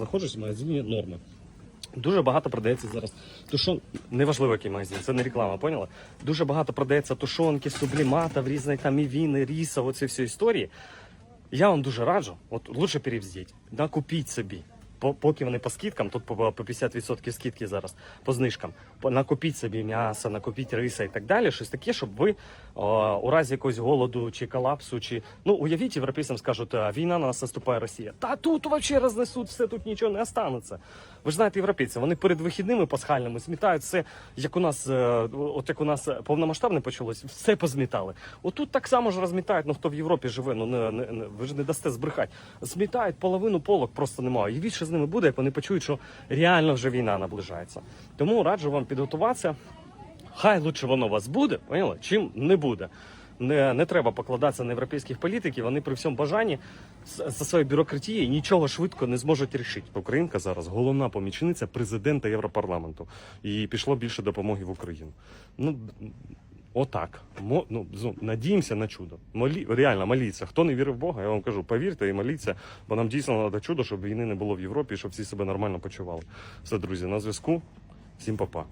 знаходжусь в магазині Норма. Дуже багато продається зараз тушон. Неважливо, який магазин, це не реклама, поняла? Дуже багато продається тушонки, сублімата, в різні там і віни, ріса, оці всі історії. Я вам дуже раджу, от лучше перевздіть, накупіть собі. По- Поки вони по скидкам, тут по по 50% скидки зараз по знижкам. Накупіть собі м'ясо, накупіть риса і так далі. Щось таке, щоб ви о, у разі якогось голоду чи колапсу, чи ну уявіть, європейцям скажуть, а війна на нас наступає Росія. Та тут взагалі рознесуть все, тут нічого не останеться. Ви ж знаєте, європейці, вони перед вихідними пасхальними змітають все, як у нас, е, от як у нас повномасштабне почалось, все позмітали. Отут так само ж розмітають, ну хто в Європі живе, ну не, не, не ви ж не дасте збрехати. Змітають половину полок, просто немає. І що з ними буде, як вони почують, що реально вже війна наближається. Тому раджу вам підготуватися. Хай лучше воно у вас буде, поняли? чим не буде. Не, не треба покладатися на європейських політиків. Вони при всьому бажанні за своєю бюрократією нічого швидко не зможуть рішити. Українка зараз головна помічниця президента Європарламенту. І пішло більше допомоги в Україну. Ну отак. Мо, ну, надіємося на чудо. Молі, реально моліться. Хто не вірив в Бога, я вам кажу, повірте і моліться, бо нам дійсно треба чудо, щоб війни не було в Європі, щоб всі себе нормально почували. Все, друзі, на зв'язку. Всім па-па.